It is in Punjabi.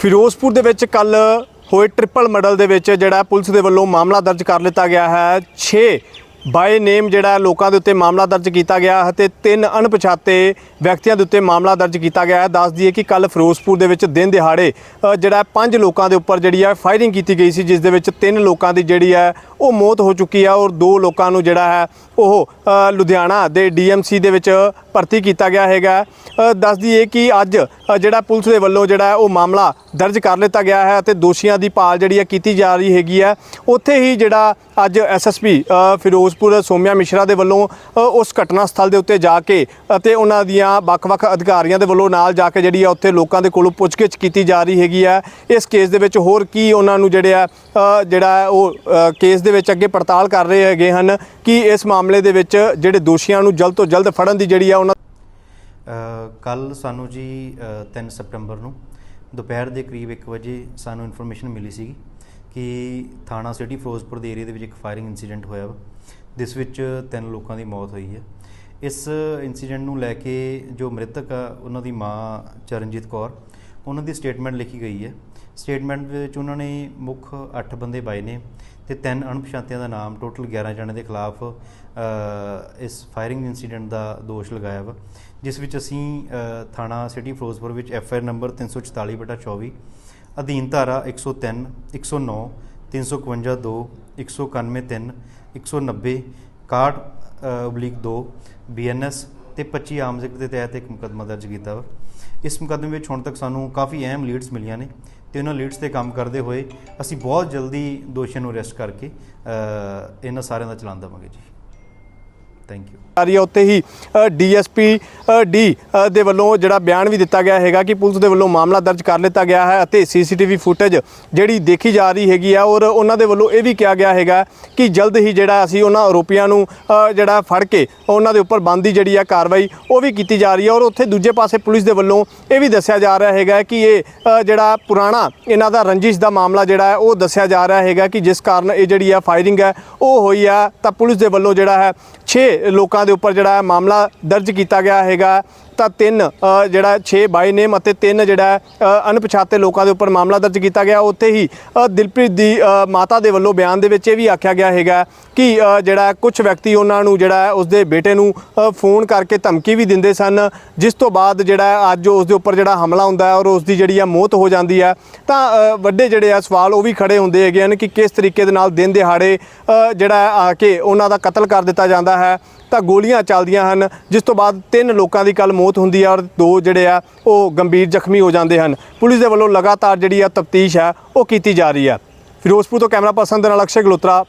ਫਿਰੋਜ਼ਪੁਰ ਦੇ ਵਿੱਚ ਕੱਲ ਹੋਏ ਟ੍ਰਿਪਲ ਮਰਡਰ ਦੇ ਵਿੱਚ ਜਿਹੜਾ ਪੁਲਿਸ ਦੇ ਵੱਲੋਂ ਮਾਮਲਾ ਦਰਜ ਕਰ ਲਿੱਤਾ ਗਿਆ ਹੈ। 6 ਬਾਏ ਨੇਮ ਜਿਹੜਾ ਲੋਕਾਂ ਦੇ ਉੱਤੇ ਮਾਮਲਾ ਦਰਜ ਕੀਤਾ ਗਿਆ ਹੈ ਤੇ ਤਿੰਨ ਅਣਪਛਾਤੇ ਵਿਅਕਤੀਆਂ ਦੇ ਉੱਤੇ ਮਾਮਲਾ ਦਰਜ ਕੀਤਾ ਗਿਆ ਹੈ। ਦੱਸ ਦਈਏ ਕਿ ਕੱਲ ਫਿਰੋਜ਼ਪੁਰ ਦੇ ਵਿੱਚ ਦਿਨ ਦਿਹਾੜੇ ਜਿਹੜਾ ਪੰਜ ਲੋਕਾਂ ਦੇ ਉੱਪਰ ਜਿਹੜੀ ਹੈ ਫਾਇਰਿੰਗ ਕੀਤੀ ਗਈ ਸੀ, ਜਿਸ ਦੇ ਵਿੱਚ ਤਿੰਨ ਲੋਕਾਂ ਦੀ ਜਿਹੜੀ ਹੈ ਉਹ ਮੌਤ ਹੋ ਚੁੱਕੀ ਹੈ ਔਰ ਦੋ ਲੋਕਾਂ ਨੂੰ ਜਿਹੜਾ ਹੈ ਉਹ ਲੁਧਿਆਣਾ ਦੇ ਡੀਐਮਸੀ ਦੇ ਵਿੱਚ ਭਰਤੀ ਕੀਤਾ ਗਿਆ ਹੈਗਾ। ਅ, ਦੱਸ ਦਈਏ ਕਿ ਅੱਜ ਜਿਹੜਾ ਪੁਲਿਸ ਦੇ ਵੱਲੋਂ ਜਿਹੜਾ ਉਹ ਮਾਮਲਾ ਦਰਜ ਕਰ ਲਿੱਤਾ ਗਿਆ ਹੈ ਅਤੇ ਦੋਸ਼ੀਆਂ ਦੀ ਭਾਲ ਜਿਹੜੀ ਹੈ ਕੀਤੀ ਜਾ ਰਹੀ ਹੈਗੀ ਹੈ। ਉੱਥੇ ਹੀ ਜਿਹੜਾ ਅੱਜ ਐਸਐਸਪੀ ਫਿਰੋਜ਼ਪੁਰ ਸੋਮਿਆ ਮਿਸ਼ਰਾ ਦੇ ਵੱਲੋਂ ਉਸ ਘਟਨਾ ਸਥਲ ਦੇ ਉੱਤੇ ਜਾ ਕੇ ਅਤੇ ਉਹਨਾਂ ਦੀਆਂ ਵੱਖ-ਵੱਖ ਅਧਿਕਾਰੀਆਂ ਦੇ ਵੱਲੋਂ ਨਾਲ ਜਾ ਕੇ ਜਿਹੜੀ ਆ ਉੱਥੇ ਲੋਕਾਂ ਦੇ ਕੋਲੋਂ ਪੁੱਛਗਿੱਛ ਕੀਤੀ ਜਾ ਰਹੀ ਹੈਗੀ ਹੈ। ਇਸ ਕੇਸ ਦੇ ਵਿੱਚ ਹੋਰ ਕੀ ਉਹਨਾਂ ਨੂੰ ਜਿਹੜੇ ਆ ਜਿਹੜਾ ਉਹ ਕੇਸ ਦੇ ਵਿੱਚ ਅੱਗੇ ਪੜਤਾਲ ਕਰ ਰਹੇ ਹੈਗੇ ਹਨ ਕਿ ਇਸ ਮਾਮਲੇ ਦੇ ਵਿੱਚ ਜਿਹੜੇ ਦੋਸ਼ੀਆਂ ਨੂੰ ਜਲਦ ਤੋਂ ਜਲਦ ਫੜਨ ਦੀ ਜਿਹੜੀ ਆ ਉਹਨਾਂ ਕੱਲ ਸਾਨੂੰ ਜੀ ਅ, 3 ਸਤੰਬਰ ਨੂੰ ਦੁਪਹਿਰ ਦੇ ਕਰੀਬ 1 ਵਜੇ ਸਾਨੂੰ ਇਨਫੋਰਮੇਸ਼ਨ ਮਿਲੀ ਸੀਗੀ ਕਿ ਥਾਣਾ ਸਿਟੀ ਫਿਰੋਜ਼ਪੁਰ ਦੇ ਏਰੀਆ ਦੇ ਵਿੱਚ ਇੱਕ ਫਾਇਰਿੰਗ ਇਨਸੀਡੈਂਟ ਹੋਇਆ ਵਾ ਜਿਸ ਵਿੱਚ ਤਿੰਨ ਲੋਕਾਂ ਦੀ ਮੌਤ ਹੋਈ ਹੈ। ਇਸ ਇਨਸੀਡੈਂਟ ਨੂੰ ਲੈ ਕੇ ਜੋ ਮ੍ਰਿਤਕ ਆ ਉਹਨਾਂ ਦੀ ਮਾਂ ਚਰਨਜੀਤ ਕੌਰ ਉਹਨਾਂ ਦੀ ਸਟੇਟਮੈਂਟ ਲਿਖੀ ਗਈ ਹੈ। ਸਟੇਟਮੈਂਟ ਵਿੱਚ ਉਹਨਾਂ ਨੇ ਮੁੱਖ 8 ਬੰਦੇ ਬਾਏ ਨੇ। ਤੇ ਤਿੰਨ ਅਣਪਛਾਤਿਆਂ ਦਾ ਨਾਮ ਟੋਟਲ 11 ਜਣੇ ਦੇ ਖਿਲਾਫ ਇਸ ਫਾਇਰਿੰਗ ਇਨਸੀਡੈਂਟ ਦਾ ਦੋਸ਼ ਲਗਾਇਆ ਵਾ, ਜਿਸ ਵਿੱਚ ਅਸੀਂ ਥਾਣਾ ਸਿਟੀ ਫਿਰੋਜ਼ਪੁਰ ਵਿੱਚ ਐਫ ਆਈ ਆਰ ਨੰਬਰ 344 ਬਟਾ 24 ਅਧੀਨ ਧਾਰਾ 103 109 351 2 191 3 190 61 ਉਬਲੀਕ 2 ਬੀਐਨਐਸ ਤੇ 25 ਆਮ ਜ਼ਿਕਰ ਦੇ ਤਹਿਤ ਇੱਕ ਮੁਕੱਦਮਾ ਦਰਜ ਕੀਤਾ ਵਾ। ਇਸ ਮੁਕੱਦਮੇ ਵਿੱਚ ਹੁਣ ਤੱਕ ਸਾਨੂੰ ਕਾਫੀ ਅਹਿਮ ਲੀਡਸ ਮਿਲੀਆਂ ਨੇ ਤੇ ਉਹਨਾਂ ਲੀਡਸ ਤੇ ਕੰਮ ਕਰਦੇ ਹੋਏ ਅਸੀਂ ਬਹੁਤ ਜਲਦੀ ਦੋਸ਼ੀਆਂ ਨੂੰ ਅਰੈਸਟ ਕਰਕੇ ਇਹਨਾਂ ਸਾਰਿਆਂ ਦਾ ਚਲਾਨ ਦੇਵਾਂਗੇ ਜੀ। ਥੈਂਕ ਯੂ ਆ ਰਹੀ ਹੈ ਉੱਥੇ ਹੀ ਡੀਐਸਪੀ ਡੀ ਦੇ ਵੱਲੋਂ ਜਿਹੜਾ ਬਿਆਨ ਵੀ ਦਿੱਤਾ ਗਿਆ ਹੈਗਾ ਕਿ ਪੁਲਿਸ ਦੇ ਵੱਲੋਂ ਮਾਮਲਾ ਦਰਜ ਕਰ ਲਿੱਤਾ ਗਿਆ ਹੈ ਅਤੇ ਸੀਸੀਟੀਵੀ ਫੁਟੇਜ ਜਿਹੜੀ ਦੇਖੀ ਜਾ ਰਹੀ ਹੈਗੀ ਆ ਔਰ ਉਹਨਾਂ ਦੇ ਵੱਲੋਂ ਇਹ ਵੀ ਕਿਹਾ ਗਿਆ ਹੈਗਾ ਕਿ ਜਲਦ ਹੀ ਜਿਹੜਾ ਅਸੀਂ ਉਹਨਾਂ ਆਰੋਪੀਆਂ ਨੂੰ ਜਿਹੜਾ ਫੜ ਕੇ ਉਹਨਾਂ ਦੇ ਉੱਪਰ ਬੰਦੀ ਜਿਹੜੀ ਆ ਕਾਰਵਾਈ ਉਹ ਵੀ ਕੀਤੀ ਜਾ ਰਹੀ ਹੈ ਔਰ ਉੱਥੇ ਦੂਜੇ ਪਾਸੇ ਪੁਲਿਸ ਦੇ ਵੱਲੋਂ ਇਹ ਵੀ ਦੱਸਿਆ ਜਾ ਰਿਹਾ ਹੈਗਾ ਕਿ ਇਹ ਜਿਹੜਾ ਪੁਰਾਣਾ ਇਹਨਾਂ ਦਾ ਰੰਜਿਸ਼ ਦਾ ਮਾਮਲਾ ਜਿਹੜਾ ਹੈ ਉਹ ਦੱਸਿਆ ਜਾ ਰਿਹਾ ਹੈਗਾ ਕਿ ਜਿਸ ਕਾਰਨ ਇਹ ਜਿਹੜੀ ਆ ਫਾਇਰਿੰਗ ਹੈ ਉਹ ਹੋਈ ਆ ਤਾਂ ਪੁਲਿਸ ਦੇ ਵੱਲੋਂ ਜਿਹੜਾ ਹੈ 6 ਲੋਕਾਂ ਦੇ ਉੱਪਰ ਜਿਹੜਾ ਮਾਮਲਾ ਦਰਜ ਕੀਤਾ ਗਿਆ ਹੈਗਾ, ਤਾਂ ਤਿੰਨ ਜਿਹੜਾ 6 ਬਾਈ ਨੇਮ ਅਤੇ ਤਿੰਨ ਜਿਹੜਾ ਅਣਪਛਾਤੇ ਲੋਕਾਂ ਦੇ ਉੱਪਰ ਮਾਮਲਾ ਦਰਜ ਕੀਤਾ ਗਿਆ। ਉੱਥੇ ਹੀ ਦਿਲਪ੍ਰੀਤ ਦੀ ਮਾਤਾ ਦੇ ਵੱਲੋਂ ਬਿਆਨ ਦੇ ਵਿੱਚ ਇਹ ਵੀ ਆਖਿਆ ਗਿਆ ਹੈਗਾ ਕਿ ਜਿਹੜਾ ਕੁਝ ਵਿਅਕਤੀ ਉਹਨਾਂ ਨੂੰ ਜਿਹੜਾ ਹੈ, ਉਸਦੇ ਬੇਟੇ ਨੂੰ ਫੋਨ ਕਰਕੇ ਧਮਕੀ ਵੀ ਦਿੰਦੇ ਸਨ। ਜਿਸ ਤੋਂ ਬਾਅਦ ਜਿਹੜਾ ਅੱਜ ਉਸ ਦੇ ਉੱਪਰ ਜਿਹੜਾ ਹਮਲਾ ਹੁੰਦਾ ਹੈ ਔਰ ਉਸ ਦੀ ਜਿਹੜੀ ਆ ਮੌਤ ਹੋ ਜਾਂਦੀ ਹੈ, ਤਾਂ ਵੱਡੇ ਜਿਹੜੇ ਆ ਸਵਾਲ ਉਹ ਵੀ ਖੜੇ ਹੁੰਦੇ ਹੈਗੇ ਹਨ ਕਿ ਕਿਸ ਤਰੀਕੇ ਦੇ ਨਾਲ ਦਿਨ ਦਿਹਾੜੇ ਜਿਹੜਾ ਆ ਕੇ ਉਹਨਾਂ ਦਾ ਕਤਲ ਕਰ ਦਿੱਤਾ ਜਾਂਦਾ ਹੈ, ਤਾਂ ਗੋਲੀਆਂ ਚੱਲਦੀਆਂ ਹਨ। ਜਿਸ ਤੋਂ ਬਾਅਦ ਤਿੰਨ ਲੋਕਾਂ ਦੀ ਕੱਲ ਮੌਤ ਹੁੰਦੀ ਹੈ ਔਰ ਦੋ ਜਿਹੜੇ ਆ, ਉਹ ਗੰਭੀਰ ਜ਼ਖਮੀ ਹੋ ਜਾਂਦੇ ਹਨ। ਪੁਲਿਸ ਦੇ ਵੱਲੋਂ ਲਗਾਤਾਰ ਜਿਹੜੀ ਆ ਤਫਤੀਸ਼ ਹੈ, ਉਹ ਕੀਤੀ ਜਾ ਰਹੀ ਹੈ। ਫਿਰੋਜ਼ਪੁਰ ਤੋਂ ਕੈਮਰਾ ਪਰਸਨ ਦੇ ਨਾਲ ਅਕਸ਼ੇ ਗਲੋਤਰਾ